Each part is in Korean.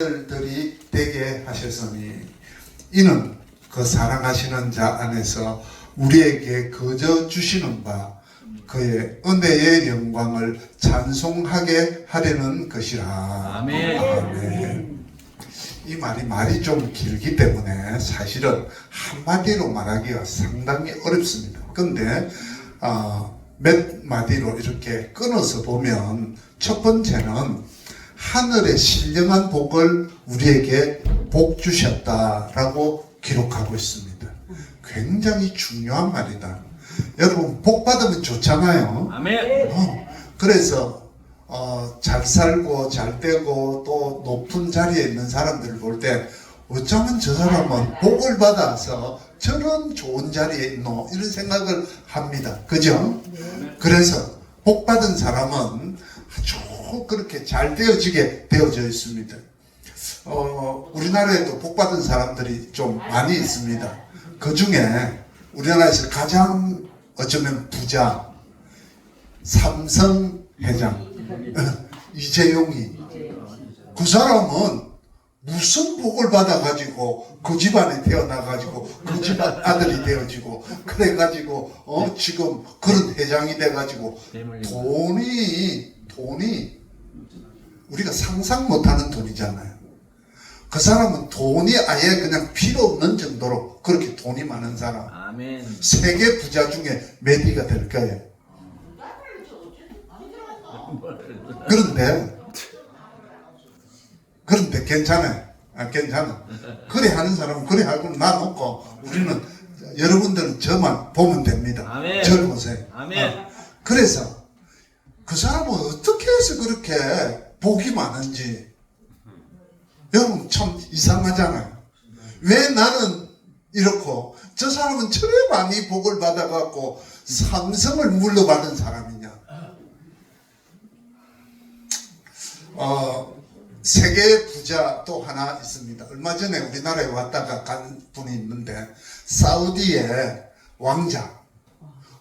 들이 되게 하셨으니 이는 그 사랑하시는 자 안에서 우리에게 거저 주시는 바 그의 은혜의 영광을 찬송하게 하려는 것이라. 아멘. 아멘. 이 말이 말이 좀 길기 때문에 사실은 한마디로 말하기가 상당히 어렵습니다. 근데 어, 몇 마디로 이렇게 끊어서 보면 첫 번째는 하늘의 신령한 복을 우리에게 복 주셨다라고 기록하고 있습니다. 굉장히 중요한 말이다. 여러분 복 받으면 좋잖아요. 아멘. 어, 그래서 어, 잘 살고 잘 되고 또 높은 자리에 있는 사람들을 볼 때 어쩌면 저 사람은 복을 받아서 저런 좋은 자리에 있노 이런 생각을 합니다. 그죠? 그래서 복 받은 사람은 아 주 그렇게 잘 되어지게 되어져 있습니다. 어, 우리나라에도 복 받은 사람들이 좀 많이 있습니다. 그 중에 우리나라에서 가장 어쩌면 부자 삼성 회장 어, 이재용이 그 사람은 무슨 복을 받아가지고 그 집안에 태어나가지고 그 집안 아들이 되어지고 그래가지고 어 지금 그런 회장이 돼가지고 돈이 돈이 우리가 상상 못하는 돈이잖아요. 그 사람은 돈이 아예 그냥 필요 없는 정도로 그렇게 돈이 많은 사람. 아멘. 세계 부자 중에 몇 위가 될 거예요. 그런데 그런데 괜찮아요. 아, 괜찮아. 그래 하는 사람은 그래 하고 놔놓고 우리는 여러분들은 저만 보면 됩니다. 아멘. 저를 보세요. 아멘. 어, 그래서 그 사람은 그렇게 복이 많은지 여러분 참 이상하잖아요. 왜 나는 이렇고 저 사람은 저래 많이 복을 받아갖고 삼성을 물러받은 사람이냐? 어, 세계 부자 또 하나 있습니다. 얼마 전에 우리나라에 왔다가 간 분이 있는데 사우디의 왕자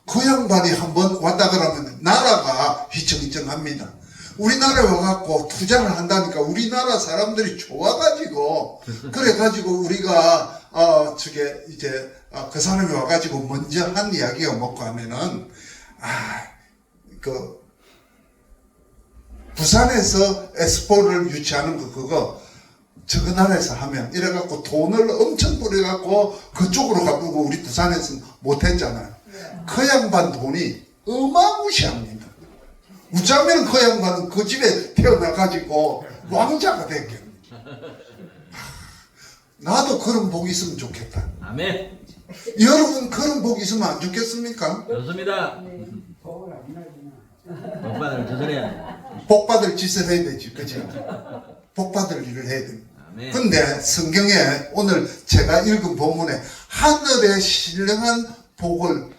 그 양반이 한번 왔다 그러면 나라가 휘청휘청합니다. 우리나라에 와갖고 투자를 한다니까 우리나라 사람들이 좋아가지고 그래가지고 우리가 어 저게 이제 어, 그 사람이 와가지고 먼저 한 이야기가 뭐고 하면은 아그 부산에서 엑스포를 유치하는 거 그거 저거 나라에서 하면 이래갖고 돈을 엄청 뿌려갖고 그쪽으로 가고 우리 부산에서는 못했잖아요. 그 양반 돈이 어마무시합니다. 우짜면 그 양반은 그 집에 태어나가지고 왕자가 됐겠네. 나도 그런 복이 있으면 좋겠다. 아멘. 여러분 그런 복이 있으면 안 좋겠습니까? 좋습니다. 오빠들 조절해야 돼. 복 받을 짓을 해야 되지, 그죠? 복 받을 일을 해야 됩니다. 아멘. 근데 성경에 오늘 제가 읽은 본문에 하늘의 신령한 복을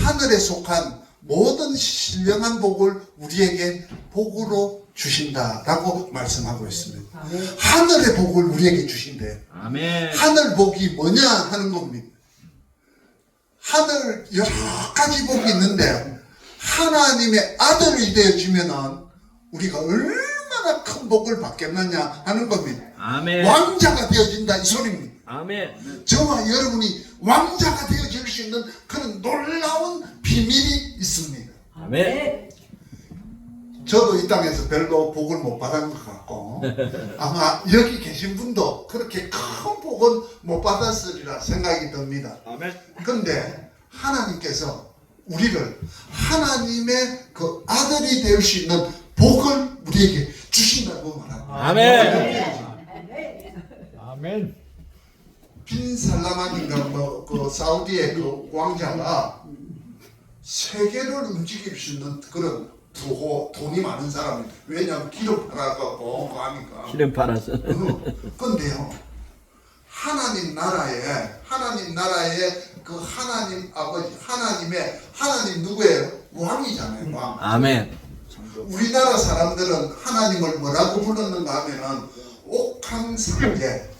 하늘에 속한 모든 신령한 복을 우리에게 복으로 주신다라고 말씀하고 있습니다. 하늘의 복을 우리에게 주신대요. 아멘. 하늘 복이 뭐냐 하는 겁니다. 하늘 여러 가지 복이 있는데 하나님의 아들이 되어지면은 우리가 얼마나 큰 복을 받겠느냐 하는 겁니다. 아멘. 왕자가 되어진다 이 소리입니다. 아멘. 저와 여러분이 왕자가 되어질 수 있는 그런 놀라운 비밀이 있습니다. 아멘. 저도 이 땅에서 별로 복을 못 받은 것 같고 아마 여기 계신 분도 그렇게 큰 복은 못 받았으리라 생각이 듭니다. 아멘. 근데 하나님께서 우리를 하나님의 그 아들이 될 수 있는 복을 우리에게 주신다고 말합니다. 아멘. 아멘. 빈 살라만인가 뭐그 사우디의 그 왕자가 세계를 움직일 수 있는 그런 부호 돈이 많은 사람이 왜냐하면 기름 팔아갖고 그거 하니까 기름 팔아서. 어, 근데요 하나님 나라에 하나님 나라에 그 하나님 아버지 하나님의 하나님 누구예요 왕이잖아요 왕 아멘. 우리나라 사람들은 하나님을 뭐라고 불렀는가 하면은 옥황상제 어,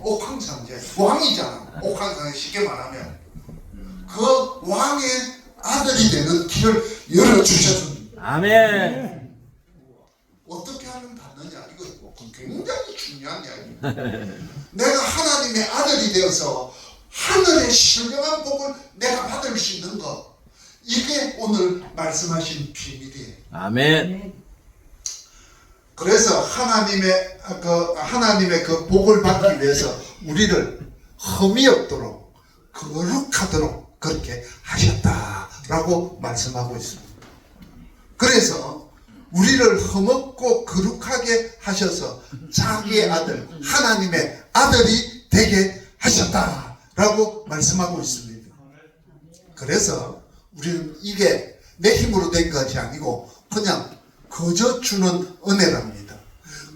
옥황상제 왕이잖아 옥황상제 쉽게 말하면 그 왕의 아들이 되는 길을 열어 주셨습니다 아멘. 어떻게 하면 받느냐 이거 굉장히 굉장히 중요한 이야기입니다. 내가 하나님의 아들이 되어서 하늘의 신령한 복을 내가 받을 수 있는 것 이게 오늘 말씀하신 비밀이에요. 아멘. 그래서 하나님의 그 하나님의 그 복을 받기 위해서 우리를 흠이 없도록 거룩하도록 그렇게 하셨다라고 말씀하고 있습니다. 그래서 우리를 흠없고 거룩하게 하셔서 자기의 아들 하나님의 아들이 되게 하셨다라고 말씀하고 있습니다. 그래서 우리는 이게 내 힘으로 된 것이 아니고 그냥 거저 주는 은혜랍니다.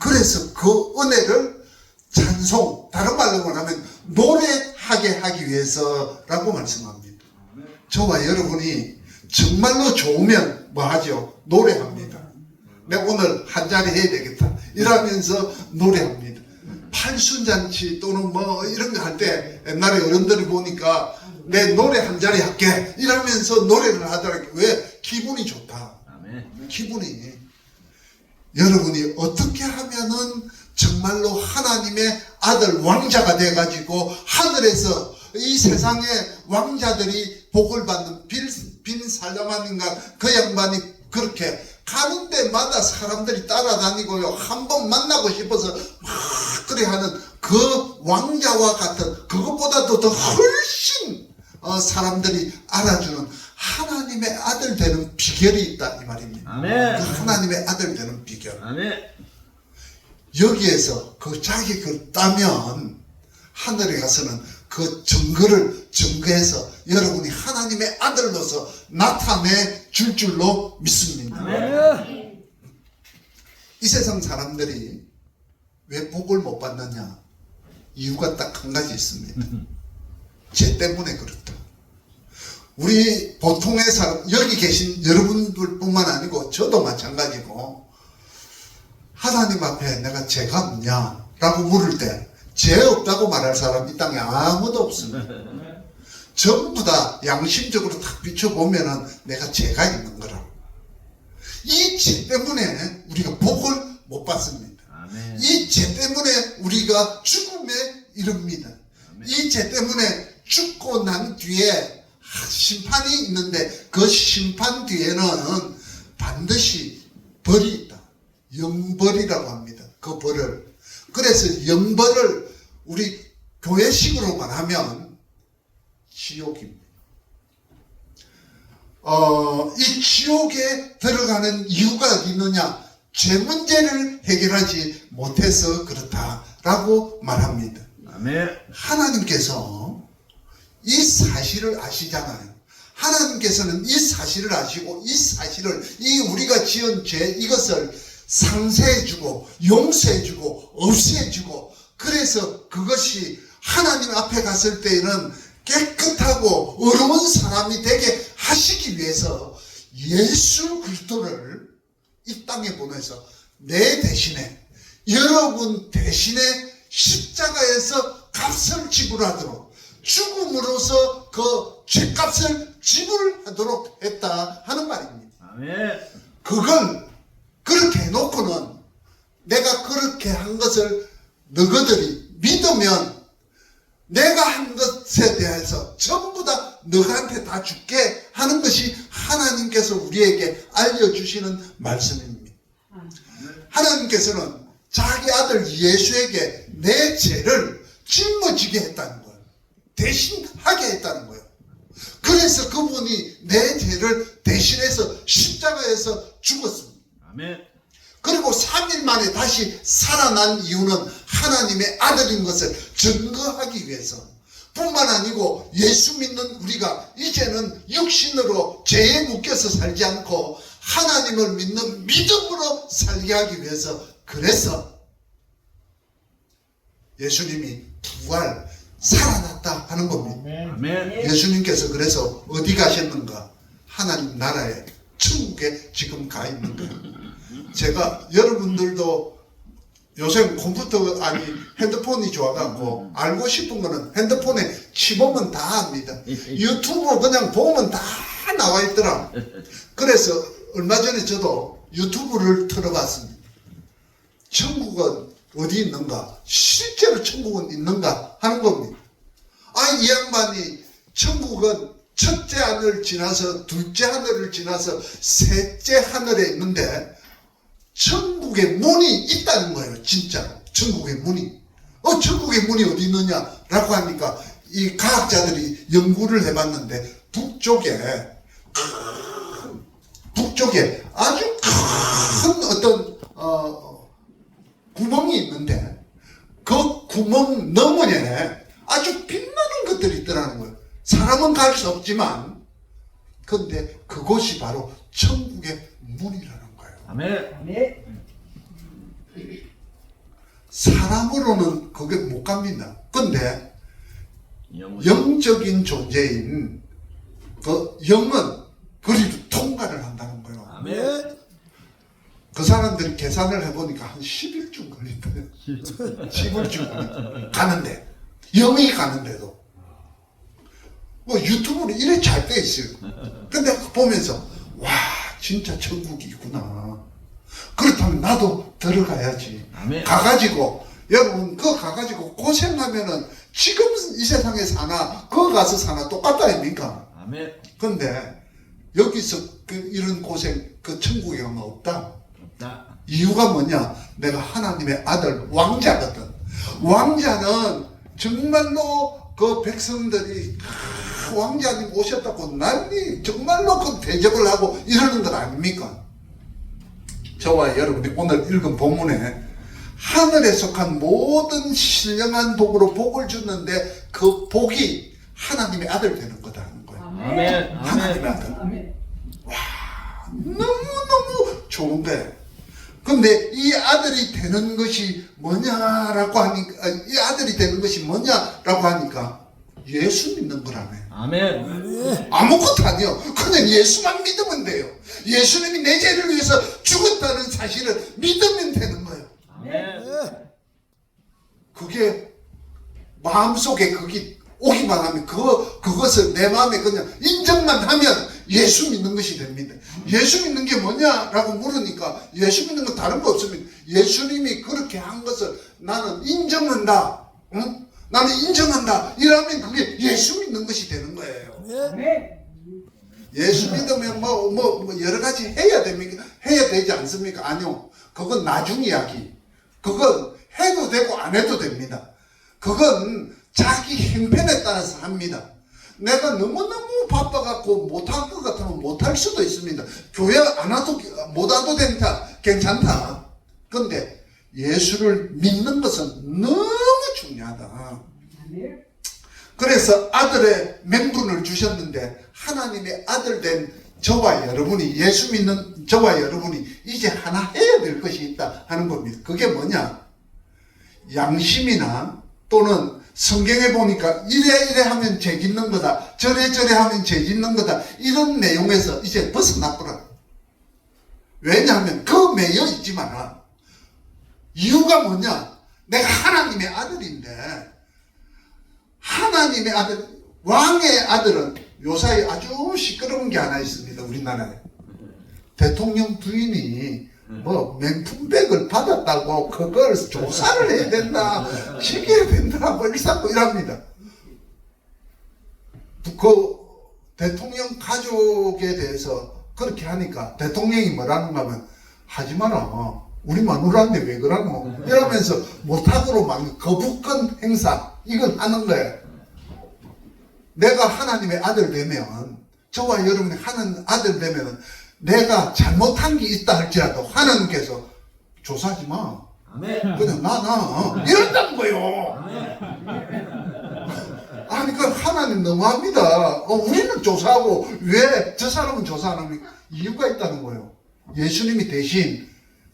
그래서 그 은혜를 찬송, 다른 말로 말하면 노래하게 하기 위해서라고 말씀합니다. 저와 여러분이 정말로 좋으면 뭐 하죠? 노래합니다. 내가 오늘 한 자리 해야 되겠다. 이러면서 노래합니다. 팔순잔치 또는 뭐 이런 거 할 때 옛날에 어른들이 보니까 내 노래 한 자리 할게 이러면서 노래를 하더라고요. 왜? 기분이 좋다. 기분이 여러분이 어떻게 하면은 정말로 하나님의 아들 왕자가 돼가지고 하늘에서 이 세상의 왕자들이 복을 받는 빌, 빈 살라만인가 그 양반이 그렇게 가는 데마다 사람들이 따라다니고요 한 번 만나고 싶어서 막 그래 하는 그 왕자와 같은 그것보다도 더 훨씬 어, 사람들이 알아주는 하나님의 아들 되는 비결이 있다 이 말입니다. 아멘. 그 하나님의 아들 되는 비결. 아멘. 여기에서 그 자기 그 따면 하늘에 가서는 그 증거를 증거해서 여러분이 하나님의 아들로서 나타내 줄 줄로 믿습니다. 이 세상 사람들이 왜 복을 못 받느냐? 이유가 딱 한 가지 있습니다. 죄 때문에 그렇다. 우리 보통의 사람, 여기 계신 여러분들 뿐만 아니고 저도 마찬가지고 하나님 앞에 내가 죄가 없냐? 라고 물을 때 죄 없다고 말할 사람 이 땅에 아무도 없습니다. 전부 다 양심적으로 딱 비춰보면은 내가 죄가 있는 거라고. 이죄 때문에 우리가 복을 못 받습니다. 이 죄 때문에 우리가 죽음에 이릅니다. 이 죄 때문에 죽고 난 뒤에 심판이 있는데 그 심판 뒤에는 반드시 벌이. 영벌이라고 합니다. 그 벌을. 그래서 영벌을 우리 교회식으로 말하면 지옥입니다. 어, 이 지옥에 들어가는 이유가 있느냐? 죄 문제를 해결하지 못해서 그렇다라고 말합니다. 아멘. 하나님께서 이 사실을 아시잖아요. 하나님께서는 이 사실을 아시고 이 사실을 이 우리가 지은 죄 이것을 상세해주고 용서해주고 없애주고 그래서 그것이 하나님 앞에 갔을 때에는 깨끗하고 어려운 사람이 되게 하시기 위해서 예수 그리스도를 이 땅에 보내서 내 대신에 여러분 대신에 십자가에서 값을 지불하도록 죽음으로서 그 죄값을 지불하도록 했다 하는 말입니다. 아멘. 그걸 그렇게 해놓고는 내가 그렇게 한 것을 너희들이 믿으면 내가 한 것에 대해서 전부 다 너한테 다 줄게 하는 것이 하나님께서 우리에게 알려주시는 말씀입니다. 하나님께서는 자기 아들 예수에게 내 죄를 짊어지게 했다는 거예요. 대신 하게 했다는 거예요. 그래서 그분이 내 죄를 대신해서 십자가에서 죽었습니다. 아멘. 그리고 3일 만에 다시 살아난 이유는 하나님의 아들인 것을 증거하기 위해서 뿐만 아니고 예수 믿는 우리가 이제는 육신으로 죄에 묶여서 살지 않고 하나님을 믿는 믿음으로 살게 하기 위해서 그래서 예수님이 부활 살아났다 하는 겁니다. 아멘. 예수님께서 그래서 어디 가셨는가? 하나님 나라에 천국에 지금 가 있는 거예요. 제가 여러분들도 요새 컴퓨터 아니 핸드폰이 좋아갖고 알고 싶은 거는 핸드폰에 치보면 다 압니다. 유튜브 그냥 보면 다 나와 있더라. 그래서 얼마 전에 저도 유튜브를 틀어봤습니다. 천국은 어디 있는가? 실제로 천국은 있는가? 하는 겁니다. 아, 이 양반이 천국은 첫째 하늘 지나서 둘째 하늘을 지나서 셋째 하늘에 있는데 천국의 문이 있다는 거예요. 진짜로. 천국의 문이. 어, 천국의 문이 어디 있느냐? 라고 하니까 이 과학자들이 연구를 해봤는데 북쪽에 큰, 북쪽에 아주 큰 어떤 어, 구멍이 있는데 그 구멍 너머에 아주 빛나는 것들이 있더라는 거예요. 사람은 갈 수 없지만 근데 그곳이 바로 천국의 문이라는 거예요. 아멘. 아멘. 사람으로는 그게 못 갑니다. 근데. 영적인 존재인 그 영은 그리로 통과를 한다는 거예요. 아멘. 그 사람들이 계산을 해보니까 한 10일쯤 걸린대요. 10일쯤 걸린다. 가는데. 영이 가는데도. 뭐 유튜브로 이래 잘 돼 있어요. 근데 보면서, 와, 진짜 천국이 있구나. 그렇다면 나도 들어가야지. 아멘. 가가지고, 여러분, 그거 가가지고 고생하면은 지금 이 세상에 사나, 그거 가서 사나 똑같다 아닙니까? 아멘. 근데 여기서 그 이런 고생, 그 천국에 가면 없다. 없다. 이유가 뭐냐? 내가 하나님의 아들 왕자거든. 왕자는 정말로 그 백성들이 아, 왕자님 오셨다고 난리 정말로 그 대접을 하고 이러는 것 아닙니까? 저와 여러분이 오늘 읽은 본문에 하늘에 속한 모든 신령한 복으로 복을 주는데 그 복이 하나님의 아들 되는 거다는 거예요. 아멘. 하나님의 아멘. 아들. 아멘. 너무너무 좋은데 근데 이 아들이 되는 것이 뭐냐라고 하니까 아, 이 아들이 되는 것이 뭐냐라고 하니까 예수 믿는 거라며 아멘. 아무것도 아니요 그냥 예수만 믿으면 돼요 예수님이 내 죄를 위해서 죽었다는 사실을 믿으면 되는 거예요 아멘. 그게 마음속에 그게 오기만 하면 그 그것을 내 마음에 그냥 인정만 하면 예수 믿는 것이 됩니다. 예수 믿는 게 뭐냐라고 물으니까 예수 믿는 건 다른 거 없습니다. 예수님이 그렇게 한 것을 나는 인정한다. 응? 나는 인정한다. 이러면 그게 예수 믿는 것이 되는 거예요. 아멘. 예수 믿으면 뭐, 뭐, 뭐 여러 가지 해야 됩니까? 해야 되지 않습니까? 아니요. 그건 나중 이야기. 그건 해도 되고 안 해도 됩니다. 그건 자기 형편에 따라서 합니다. 내가 너무너무 바빠갖고 못할 것 같으면 못할 수도 있습니다. 교회 안 와도, 못 와도 된다. 괜찮다. 근데 예수를 믿는 것은 너무 중요하다. 그래서 아들의 명분을 주셨는데 하나님의 아들 된 저와 여러분이 예수 믿는 저와 여러분이 이제 하나 해야 될 것이 있다 하는 겁니다. 그게 뭐냐? 양심이나 또는 성경에 보니까 이래 이래 하면 죄 짓는 거다. 저래 저래 하면 죄 짓는 거다. 이런 내용에서 이제 벗어나거라. 왜냐하면 그 매여 있지 마라. 이유가 뭐냐? 내가 하나님의 아들인데 하나님의 아들, 왕의 아들은 요사이 아주 시끄러운 게 하나 있습니다. 우리나라에. 대통령 부인이 뭐 명품백을 받았다고 그걸 조사를 해야 된다. 시켜야 된다고 일삼고 이랍니다. 그 대통령 가족에 대해서 그렇게 하니까 대통령이 뭐라는가 하면 하지 마라. 우리 마누라인데 왜 그러노? 이러면서 못하도록 막 거부권 행사 이건 하는 거예요. 내가 하나님의 아들 되면 저와 여러분이 하는 아들 되면 내가 잘못한 게 있다 할지라도 하나님께서 조사하지 마. 그냥 나, 나. 이런다는 거요. 아니, 그 하나님 너무합니다. 어, 우리는 조사하고 왜 저 사람은 조사 안 합니까? 이유가 있다는 거예요. 예수님이 대신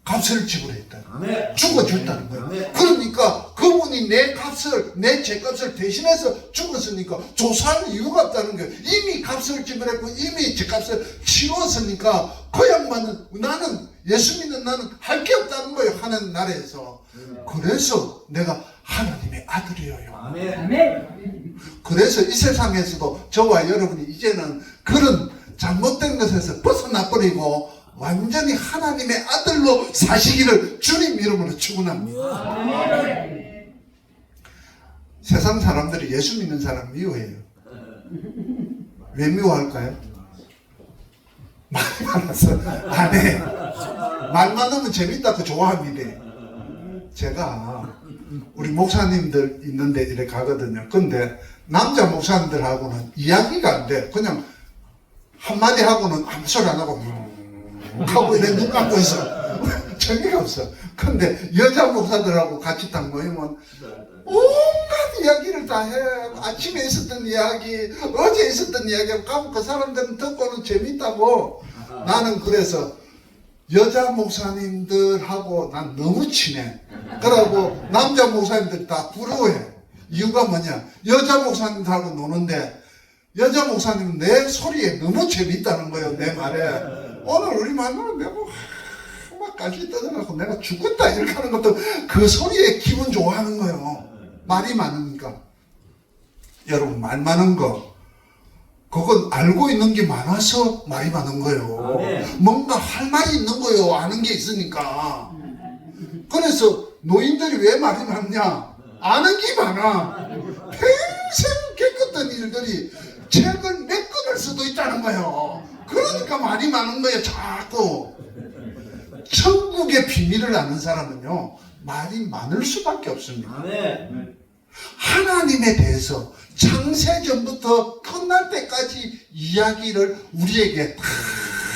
값을 지불했다. 아멘. 죽어줬다는 거예요. 아멘. 그러니까 그분이 내 값을, 내 죄값을 대신해서 죽었으니까 조사할 이유가 없다는 거예요. 이미 값을 지불했고 이미 죄값을 치웠으니까 그 양반은 나는 예수 믿는 나는 할 게 없다는 거예요. 하나님 나라에서. 그래서 내가 하나님의 아들이에요. 아멘. 아멘. 그래서 이 세상에서도 저와 여러분이 이제는 그런 잘못된 것에서 벗어나 버리고 완전히 하나님의 아들로 사시기를 주님 이름으로 축원합니다. 세상 사람들이 예수 믿는 사람 미워해요. 왜 미워할까요? 말이 많아서 안 해. 말 많으면 재밌다고 좋아합니다. 제가 우리 목사님들 있는데 이래 가거든요. 근데 남자 목사님들하고는 이야기가 안 돼. 그냥 한마디 하고는 아무 소리 안 하고 음 하고 이래 눈 감고 있어. 재미가 없어. 근데 여자 목사들하고 같이 딱 모이면 온갖 이야기를 다 해. 아침에 있었던 이야기, 어제 있었던 이야기 가면 그 사람들은 듣고는 재밌다고. 나는 그래서 여자 목사님들하고 난 너무 친해. 그러고 남자 목사님들 다 부러워해. 이유가 뭐냐? 여자 목사님들하고 노는데 여자 목사님은 내 소리에 너무 재밌다는 거예요. 내 말에. 오늘 우리 만나면 내가 막 까지 떠들어갖고 내가 죽겠다 이렇게 하는 것도 그 소리에 기분 좋아하는 거예요. 말이 많으니까. 여러분 말 많은 거 그건 알고 있는 게 많아서 말이 많은 거예요. 아멘. 뭔가 할 말이 있는 거예요. 아는 게 있으니까. 그래서 노인들이 왜 말이 많냐? 아는 게 많아. 평생 겪었던 일들이 책을 몇 권을 수도 있다는 거예요. 그러니까 말이 많은 거예요. 자꾸. 천국의 비밀을 아는 사람은요, 말이 많을 수밖에 없습니다. 하나님에 대해서 창세전부터 끝날 때까지 이야기를 우리에게 다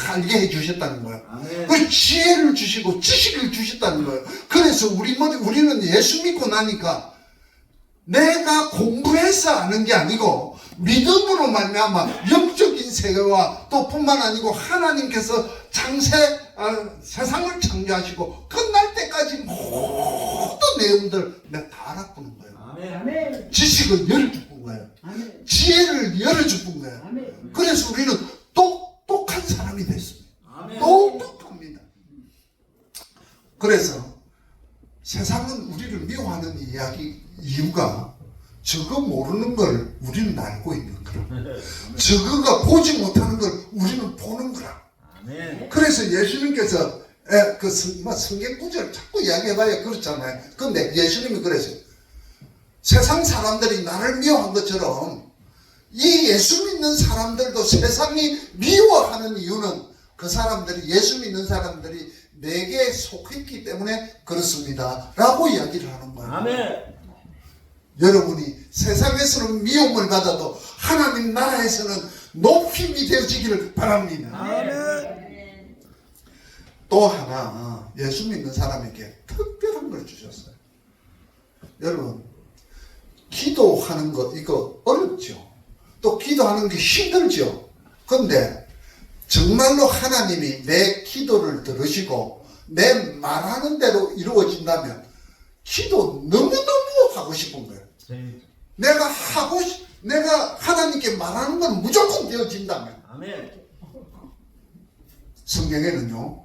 알게 해주셨다는 거예요. 그 지혜를 주시고 지식을 주셨다는 거예요. 그래서 우리 우리는 예수 믿고 나니까 내가 공부해서 아는 게 아니고 믿음으로 말미암아 영적인 세계와 또 뿐만 아니고 하나님께서 창세 아, 세상을 창조하시고 끝날 때까지 모든 내용들 내가 다 알아보는 거예요. 아멘. 지식을 열어주는 거예요. 지혜를 열어주는 거예요. 그래서 우리는 똑똑한 사람이 됐습니다. 아멘. 똑똑합니다. 그래서 세상은 우리를 미워하는 이야기 이유가 저거 모르는 걸 우리는 알고 있는 거라. 저거가 보지 못하는 걸 우리는 보는 거라. 그래서 예수님께서 에, 그 성, 뭐 성경 구절 자꾸 이야기해봐야 그렇잖아요. 근데 예수님이 그랬어요. 세상 사람들이 나를 미워한 것처럼 이 예수 믿는 사람들도 세상이 미워하는 이유는 그 사람들이 예수 믿는 사람들이 내게 속했기 때문에 그렇습니다. 라고 이야기를 하는 거예요. 아멘. 여러분이 세상에서는 미움을 받아도 하나님 나라에서는 높임이 되어지기를 바랍니다. 또 하나 예수 믿는 사람에게 특별한 걸 주셨어요. 여러분 기도하는 거 이거 어렵죠. 또 기도하는 게 힘들죠. 근데 정말로 하나님이 내 기도를 들으시고 내 말하는 대로 이루어진다면 기도 너무너무 하고 싶은 거예요. 내가 하고 싶, 내가 하나님께 말하는 건 무조건 되어진다면 아멘. 성경에는요,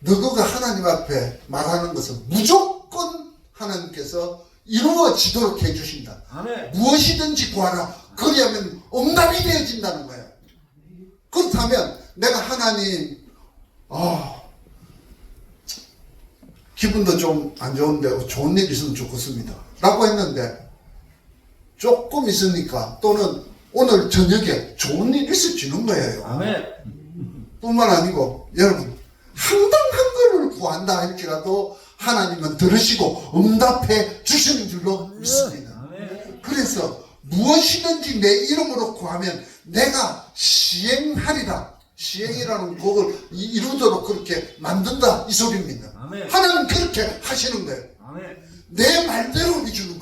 너가 하나님 앞에 말하는 것은 무조건 하나님께서 이루어지도록 해주신다. 아멘. 무엇이든지 구하라. 그리하면 응답이 되어진다는 거예요. 그렇다면 내가 하나님, 아, 기분도 좀 안 좋은데 좋은 일 있으면 좋겠습니다. 라고 했는데 조금 있으니까 또는 오늘 저녁에 좋은 일 있어지는 거예요. 아멘. 뿐만 아니고 여러분 한번한 걸을 구한다 할지라도 하나님은 들으시고 응답해 주시는 줄로 믿습니다. 그래서 무엇이든지 내 이름으로 구하면 내가 시행하리라. 시행이라는 곡을 이- 이루도록 그렇게 만든다 이 소리입니다. 아멘. 하나님 그렇게 하시는 거예요. 아멘. 내 말대로 거예요.